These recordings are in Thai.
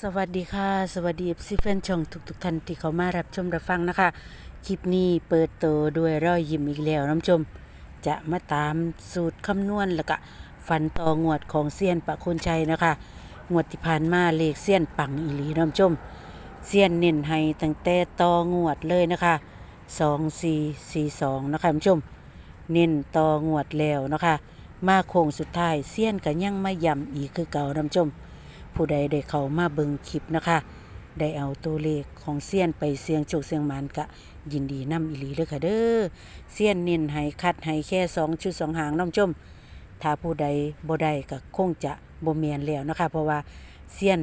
สวัสดีค่ะ สวัสดีซีแฟนช่องทุกๆท่านที่เขามารับชมรับฟังนะคะ คลิปนี้เปิดโตด้วยรอยยิ้มอีกแล้วน้ำชม จะมาตามสูตรคำนวณแล้วก็ฟันต่องวดของเซียนปะคนชัยนะคะ งวดที่ผ่านมาเลขเซียนปังอีหลีน้ำชมเซียนเน้นให้ตั้งแต่ต่องวดเลยนะคะ2 4 4 2นะคะท่านผู้ำชม เน้นต่องวดแล้วนะคะ มาโค้งสุดท้ายเซียนก็ยังมาย้ำอีกคือเก่าน้ำชม ผู้ใดได้เข้ามาเบิ่งคลิปนะคะ ได้เอาตัวเลขของเซียนไปเสียงโชคเสียงหมานกะ ยินดีนำอีหลีเลยค่ะเด้อเซียนเน้นให้คัดให้แค่สองชุดสองหางน้องชมถ้าผู้ใดบ่ได้ก็คงจะบ่แมนแล้วนะคะ เพราะว่าเซียน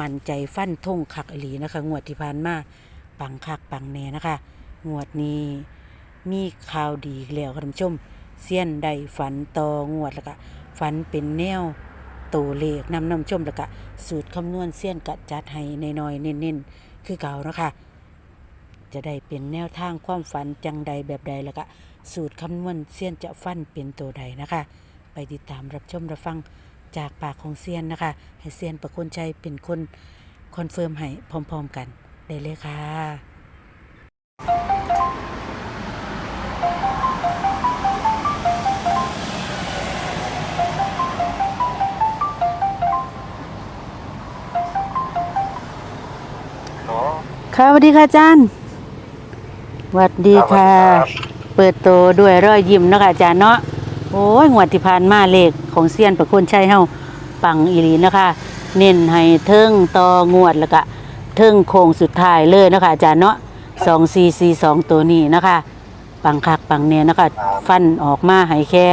มั่นใจฟันทงคักอีหลีนะคะ งวดที่ผ่านมาปังคักปังแน่นะคะ งวดนี้มีข่าวดีแล้วค่ะท่านผู้ชมเซียนได้ฝันต่องวดแล้วก็ฝันเป็นแนว ตัวเลขนำนำชมแล้วก็สูตรคำนวณเสี้ยนกะจัดให้ในน้อยๆเน้นๆ คือเก่านะคะจะได้เป็นแนวทางความฝันจังใดแบบใดแล้วก็สูตรคำนวณเสี้ยนจะฟันเป็นตัวใดนะคะ ไปติดตามรับชมรับฟังจากปากของเซียนนะคะ ให้เซียนประคนใจเป็นคนคอนเฟิร์มให้พร้อมๆกัน ได้เลยค่ะ ค่ะสวัสดีค่ะอาจารย์สวัสดีค่ะครับเปิดตัวด้วยรอยยิ้มเนาะคะอาจารย์เนาะโอ้ยงวดที่ผ่านมาเลขของเซียนประคนชัยเฮาปังอีหลีนะคะ เน้นให้เทิงต่องวดแล้วก็เทิงโค้งสุดท้ายเลยเนาะคะอาจารย์เนาะสองสี่สี่สองตัวนี้นะคะปังคักปังเนี่ยนะคะ ฟันออกมาให้แค่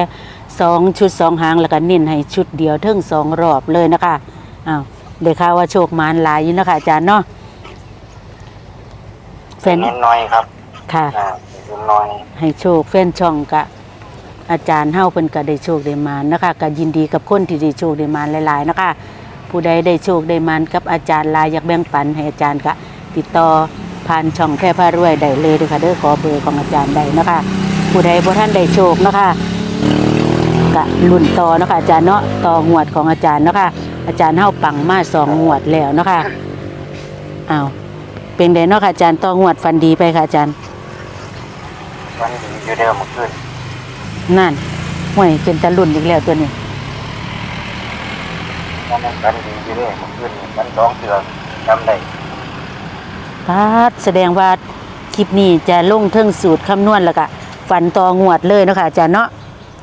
สองชุดสองหางแล้วก็เน้นให้ชุดเดียวเทิงสองรอบเลยนะคะอ้าวเดี๋ยวข่าวว่าโชคมานหลายอยู่เนาะคะอาจารย์เนาะแฟ นนิดหน่อยครับค่ะอ่านิดหน่อยให้โชคแฟนช่องกะ อาจารย์เฮาเพิ่นก็ได้โชคได้มานะคะก็ยินดีกับคนที่ได้โชคได้มาหลาย ๆ นะคะ ผู้ใดได้โชคได้มานกับอาจารย์หลายอยากแบ่งปันให้อาจารย์ก็ติดต่อผ่านช่องแพร่พารวยได้เลยเด้อค่ะเด้อขอเบอร์ของอาจารย์ได้นะคะ ผู้ใดบ่ท่านได้โชคนะคะก็ลุ้นต่อเนาะคะอาจารย์เนาะต่องวดของอาจารย์เนาะค่ะอาจารย์เฮาปังมาสองงวดแล้วเนาะค่ะอ้าว เป็นไดเนาะค่ะอาจารย์ต่องวดฟันดีไปค่ะอาจารย์วันดีอยู่เดิมเมื่อคืนนั่นห่วยเป็นตะลุ่นอีกแล้วตัวนี้วันนั้นวันดีอยู่เดิมเมื่อคืนนี่วันสองเถื่อจำได้ปาดแสดงว่าคลิปนี้จะลงเทิงสูตรคำนวณแล้วก็ฝันต่องวดเลยเนาะคะอาจารย์เนาะ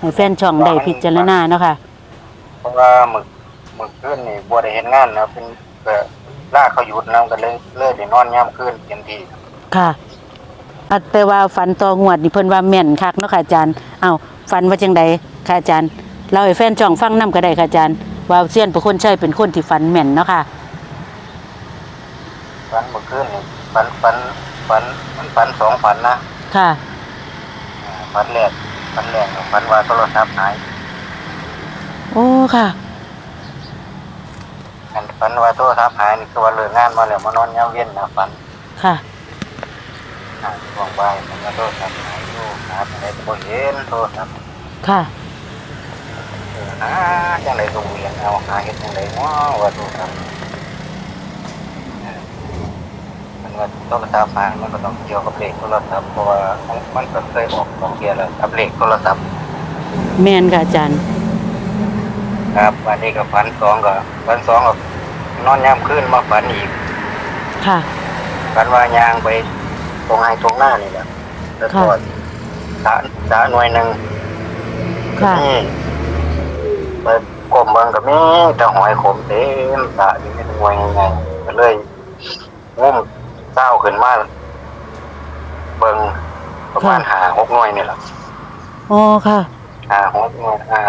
ให้แฟนช่องได้พิจารณาเนาะค่ะเพราะว่าเมื่อเมื่อคืนนี่บัวได้เห็นงานนะเป็นก็ ลากเขาหยุดนำกันเลยเลยได้นอนย่ำคืนเต็มที่ค่ะอัดแต่ว่าฝันต่องวดนี่เพิ่นว่าแม่นคักเนาะค่ะอาจารย์เอ้าฝันว่าจังใดค่ะอาจารย์เราให้แฟนช่องฟังนํก็ได้ค่ะอาจารย์ว่าเซียนเป็นคนใช่เป็นคนที่ฝันแม่นเนาะค่ะฝันเมื่อคืนนี่ฝันฝันฝันมันฝันสองฝันนะค่ะอ่าฝันแรกฝันแรกเนี่ยฝันว่าโทรศัพท์หายโอ้ค่ะ อันฝันว่าโทรศัพท์หายนี่คือว่าเลิกงานมาแล้วมานอนย่ำเวียนนะฝันค่ะหาช่วงบ่ายผมก็โทรศัพท์หาอยู่หาอะไรก็บ่เห็นโทรศัพท์ค่ะ เออหาจังไดก็บ่เห็นเอาหาเฮ็ดจังไดเนาะว่าโทรศัพท์เออมันว่าโทรศัพท์หามันก็ต้องเกี่ยวกับเลขโทรศัพท์เพราะว่ามันมันก็เคยออกสองเที่ยแล้วกับเลขโทรศัพท์ แม่นค่ะอาจารย์ ครับวันนี้ก็ฝันสองก็ฝันสองก็นอนยามคืนมาฝันอีกค่ะ ฝันว่ายางไปตรงไห้ตรงหน้านี่แหละแล้วก็ค่ะสาสาหน่วยหนึงค่ะนี่ไปกลมเบิงกับมีแต่หอยขมเต็มตาอยู่ในหน่วยไงก็เลยงุ่มเศร้าขึ้นมาเบิงประมาณหาหกหน่วยนี่แหละอ๋อค่ะ หาหกหน่วยหา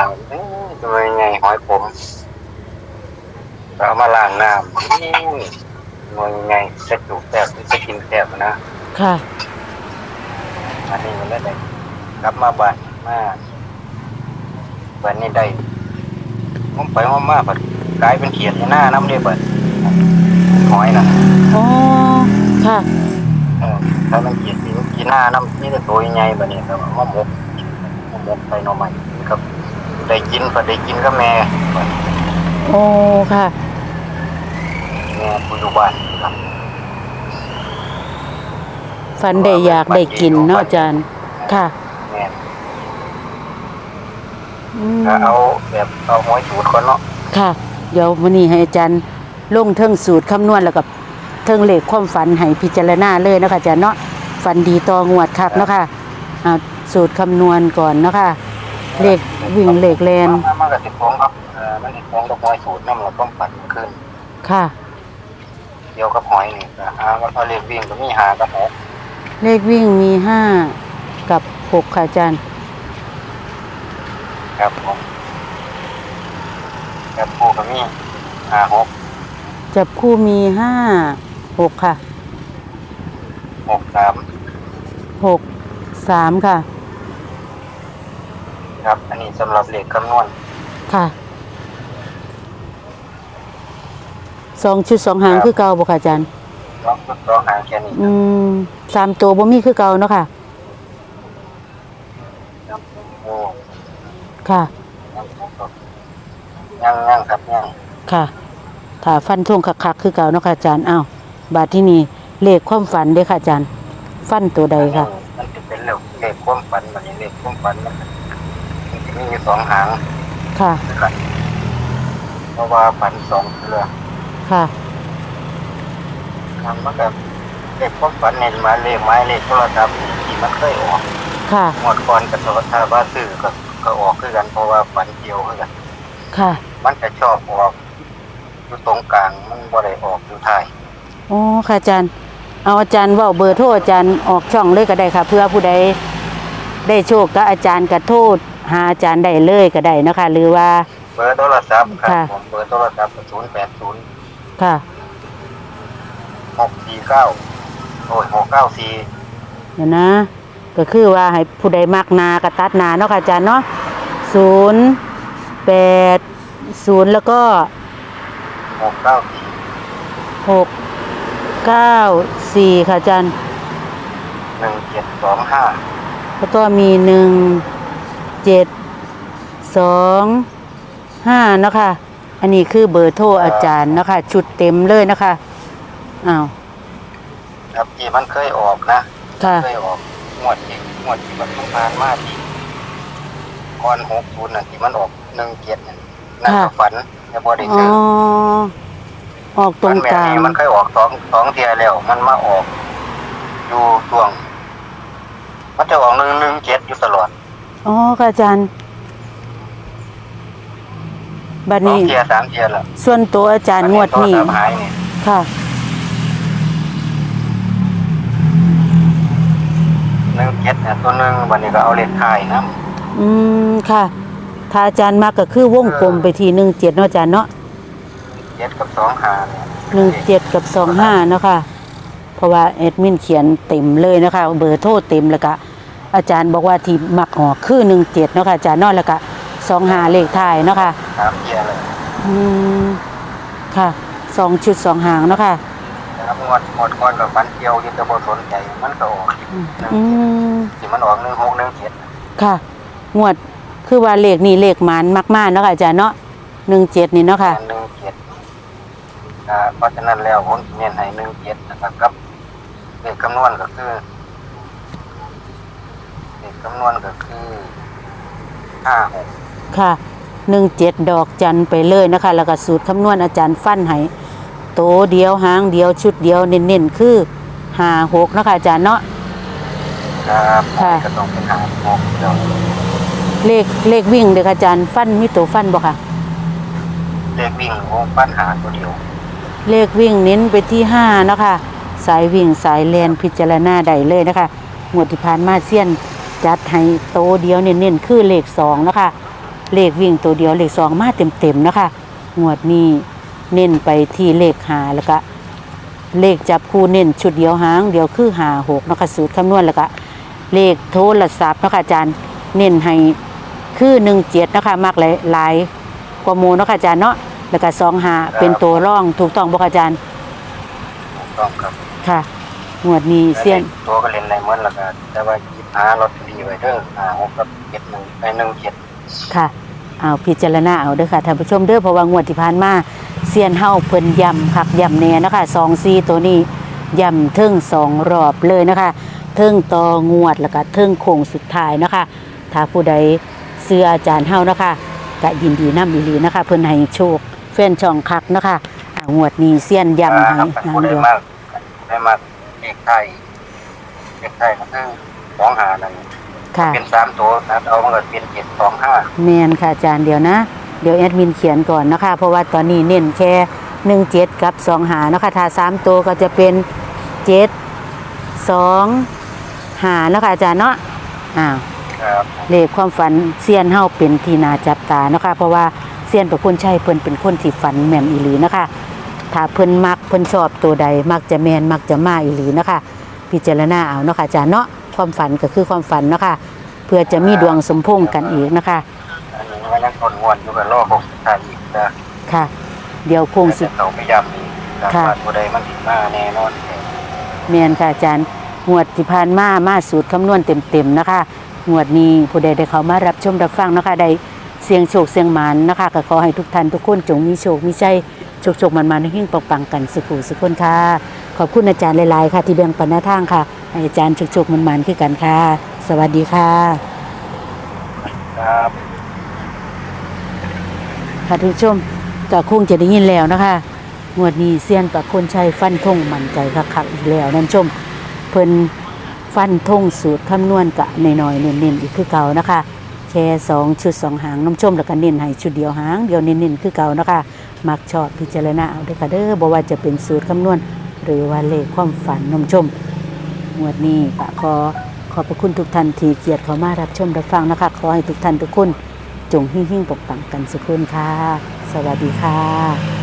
หน่วยไงหอยขมก็เอามาล้างน้ำอื้อหน่วยไงจะจุกแสบจะกินแสบนะ ค่ะ อันนี้มันได้กลับมาบ้านมาบ้านนี้ได้ผมไปผมมาบัดกลายเป็นเขียดในหน้าน้ำเรียบัดหอยนะอ๋อ ค่ะ เออถ้ามันเขียดที่กินหน้าน้ำนี่จะตัวใหญ่บัดนี้ครับมะมก มะมกไปหน่อใหม่ครับ ได้กินพอได้กินก็แม่บัดโอ้ค่ะผู้อยู่บ้านครับฝันได้อยากได้กินเนาะอาจารย์ ค่ะแม่นอืมก็เอาแบบเอาหมวยสูตรก่อนเนาะค่ะ เดี๋ยววันนี้ให้อาจารย์ลงเทิงสูตรคำนวณแล้วกับเทิงเลขความฝันให้พิจารณาเลยเนาะคะอาจารย์เนาะฝันดีต่องวดคักเนาะค่ะเอา สูตรคำนวณก่อนเนาะค่ะเลขวิ่งเลขแลนมันมันก็สิฟ้องครับเอ่อมันสิฟ้องกับหอยสูตรนำเราต้องปัดขึ้นค่ะ เดียวกับหอยนี่ก็หาว่าเอาเลขวิ่งก็มีหากับหกเลขวิ่งมีห้ากับหกค่ะอาจารย์ครับผมครับผู้ก็มีหาหกจับคู่มีห้าหกค่ะหกสามหกสามค่ะครับอั นนี้สำหรับเลขคำนวณค่ะ สองชุดสองหางคือเก่าบ่ค่ะอาจารย์สองชุดสองหางแค่นี้อืมสามตัวบ่มีคือเก่าเนาะค่ะ ครับโอ้ค่ะ ยังครับยังยังครับยังค่ะ ถ้าฟันทงคักๆคือเก่าเนาะค่ะอาจารย์ อ้าว บาทที่นี่เลขความฝันเด้อค่ะอาจารย์ ฟันตัวใดค่ะ มันจะเป็นเลขเลขความฝันมันนี้เลขความฝันมัน มันจะมีอยู่สองหางค่ะ นะครับเพราะว่าฝันสองเทือค่ะ ทำมันกับเลขความฝันเนี่ยมาเลขไม้เลขโทรศัพท์ที่มันเคยออกค่ะ หมดก่อนกับโทรศัพท์ว่าซื้อก็ก็ออกคือกัน เพราะว่าฝันเกี่ยวคือกัน ค่ะ มันจะชอบออกอยู่ตรงกลางมันบ่ได้ออกอยู่ท้ายโอ้ค่ะอาจารย์ เอาอาจารย์เว่าเบอร์โทรอาจารย์ออกช่องเลยก็ได้ค่ะ เพื่อผู้ใดได้โชคก็อาจารย์ก็โทษ หาอาจารย์ได้เลยก็ได้เนาะคะหรือว่า เบอร์โทรศัพท์ครับค่ะ ผมเบอร์โทรศัพท์ศูนย์แปดศูนย์ค่ะ หกสี่เก้าโอ้ยหกเก้าสี่เดี๋ยวนะ ก็คือว่าให้ผู้ใดมักนากระตัดนาเนาะค่ะอาจารย์เนาะศูนย์แปดศูนย์แล้วก็หกเก้าสี่หกเก้าสี่ค่ะอาจารย์ หนึ่งเจ็ดสองห้าแล้วก็มีหนึ่ง เจ็ดสองห้าเนาะค่ะอันนี้คือเบอร์โทรอาจารย์เนาะค่ะชุดเต็มเลยเนาะคะอ้าวครับที่มันเคยออกนะค่ะเคยออกงวดที่งวดที่มันผ่านมาที่ก่อนหกศูนย์น่ะที่มันออกหนึ่งเจ็ดนั่นนั่นก็ฝันแต่บ่ได้อ๋เจออออกตรงมันแบกบลางนี้มันเคยออกสองสองเทียแล้ว มันมาออก อยู่ช่วงมันจะออกหนึ่งหนึ่งเจ็ดอยู่ตลอด อ๋อค่ะอาจารย์บัดสองนี้ เทียสามเทียแล้วส่วนตัวอาจารย์งวดนี้โทรศัพท์หายนี่ค่ะ หนึ่งเจ็ดเนี่ยตัวหนึ่งวันนี้ก็เอาเลขท้ายนะอืมค่ะ ถ้าอาจารย์มาก็คือวงกลมไปทีหนึ่งเจ็ดเนาะอาจารย์เนาะเจ็ดกับสองหาเนี่ยหนึ่งเจ็ดกับสองห้าเนาะค่ะ เพราะว่าแอดมินเขียนเต็มเลยนะคะ เบอร์โทรเต็มแล้วก็ อาจารย์บอกว่าที่มักออกคือหนึ่งเจ็ดเนาะค่ะอาจารย์เนาะแล้วก็สองห้าเลขท้ายเนาะค่ะสามเทียเลยอืมค่ะสองชุดสองหางเนาะค่ะนะครับงวดงวดก่อนกับฟันเกี่ยวอยึดตะบสนใจมันก็ออกหนึ่งอืเจ็ดมที่มันออกหนึ่งหกหนึ่งเจ็ดค่ะงวดคือว่าเลขนี่เลขหมันมากๆเนาะค่ะอาจารย์เนาะหนึ่งเจ็ดนี่เนาะค่ะหนึ่งเจ็ดอ่าเพราะฉะนั้นแล้วผมสิเน้นให้หนึ่งเจ็ดนะครับกับเลขคำนวณก็คือ เลขคำนวณก็คือห้าหกค่ะหนึ่งเจ็ดดอกจันไปเลยนะคะ แล้วก็สูตรคำนวณอาจารย์ฟันให้โตเดียวหางเดียวชุดเดียวเน้นๆคือหาหกเนาะคะอาจารย์เนาะ ครับค่ะ ก็ต้องเป็นห้าหกเดี๋ยวเลขเลขวิ่งเด้อค่ะอาจารย์ฟันมีตัวฟันบ่ค่ะ เลขวิ่งวงปัญหาตัวเดียวเลขวิ่งเน้นไปที่ห้าเนาะค่ะสายวิ่งสายแลนพิจารณาได้เลยนะคะงวดที่ผ่านมาเซียน จัดให้โตเดียวเน้นๆคือเลขสองเนาะค่ะเลขวิ่งตัวเดียวเลขสองมาเต็มๆเนาะค่ะงวดนี้เน้นไปที่เลขหาแล้วก็เลขจับคู่เน้นชุดเดียวหางเดียวคือหาหกเนาะคะสูตรคำนวณแล้วก็เลขโทรศัพท์เนาะคะอาจารย์เน้นให้คือหนึ่งเจ็ดนาะคะมากหลายหลายกว่าหมูเนาะคะอาจารย์เนาะแล้วก็สองหาเป็นตัวร่องถูกต้องบ่คะอาจารย์ถูกต้องครับค่ะงวดนี้เซียนตัวก็เล่นในเมื่อแล้วก็แต่ว่า หยิบหาลอตเตอรี่ไว้เด้อหาหกกับเจ็ดหนึ่งไปหนึ่งเจ็ดค่ะเอาพิจารณาเอาเด้อค่ะท่านผู้ชมเด้อเพราะว่างวดที่ผ่านมาเซีซียนเฮาเพิ่นย่ำคักย่ำแน่นะคะ2 4ตัวนี้ย่ำเทิงสองรอบเลยนะคะเทิงต่องวดแล้วก็เทิงโค้งสุดท้ายนะคะ ถ้าผู้ใดเสื้ออาจารย์เฮานะคะก็ยินดีนำอีหลีนะคะ เพิ่นให้โชคแฟนช่องคักนะคะอ่างวดนี้เซียนย่ำให้ครับนางผู้ได้เดียวมากได้มากเลขไทยเลขไทยก็คือ สองหานั่นค่ะ เป็นสามตัวนะเอามันก็เป็นเจ็ดสองห้าแมนค่ะอาจารย์เดี๋ยวนะ เดี๋ยวแอดมินเขียนก่อนนะคะ เพราะว่าตอนนี้เน้นแค่หนึ่งเจ็ดกับสองหานะคะถ้าสามตัวก็จะเป็นเจ็ดสองหานะคะอาจารย์เนาะอ้าวครับ เลขความฝันเซียนเฮาเป็นที่นาจับตานะคะ เพราะว่าเซียนประคุณชัยเพิ่นเป็นคนที่ฝันแม่นอีหลีนะคะ ถ้าเพิ่นมักเพิ่นชอบตัวใดมักจะแมนมักจะมาอีหลีนะคะ พิจารณาเอาเนาะค่ะอาจารย์เนาะ ความฝันก็คือความฝันเนาะค่ะเพื่อจะมีดวงสมพงษ์กันอีกนะคะอันนี้ก็ยังคนวนอยู่กับรอบหกสิบทายอีกนะค่ะ เดี๋ยวคงสิแต่เราไม่ยำอีกครับค่ะว่าตัวใดมันติดมาแน่นอนเมียนค่ะอาจารย์งวดที่ผ่านมามาสูตรคำนวณเต็มๆนะคะงวดนี้ผู้ใดได้เข้ามารับชมรับฟังนะคะได้เสียงโชคเสียงหมานนะคะก็ขอให้ทุกท่านทุกคนจงมีโชคมีใจโชคโชคมันมันๆหิ้งปังๆกันสุขุสุขคนค่ะ ขอบคุณอาจารย์หลายๆค่ะ ที่แบ่งปันแนวทางค่ะ ให้อาจารย์โชคโชคมันมันๆคือกันค่ะ สวัสดีค่ะ ครับค่ะทุกผู้ชมก็คงจะได้ยินแล้วนะคะ งวดนี้เซียนประคนชัยฟันธงมั่นใจคักๆอีกแล้วนั่นชม เพิ่นฟันธงสูตรคำนวณกะน้อยๆเน้นๆอีกคือเก่านะคะ แค่สองชุดสองหางน้ำชมแล้วก็เน้นให้ชุดเดียวหางเดียวเน้นๆคือเก่านะคะ มักชอบพิจารณาเอาเด้อค่ะเด้อบ่ว่าจะเป็นสูตรคำนวณ หรือว่าเลขความฝันน้ำชม งวดนี้ก็ขอขอบพระคุณทุกท่านที่เกียรติเขามารับชมรับฟังนะคะ ขอให้ทุกท่านทุกคนจงหิ่งหิ่งปกปังกันสุขุนค่ะ สวัสดีค่ะ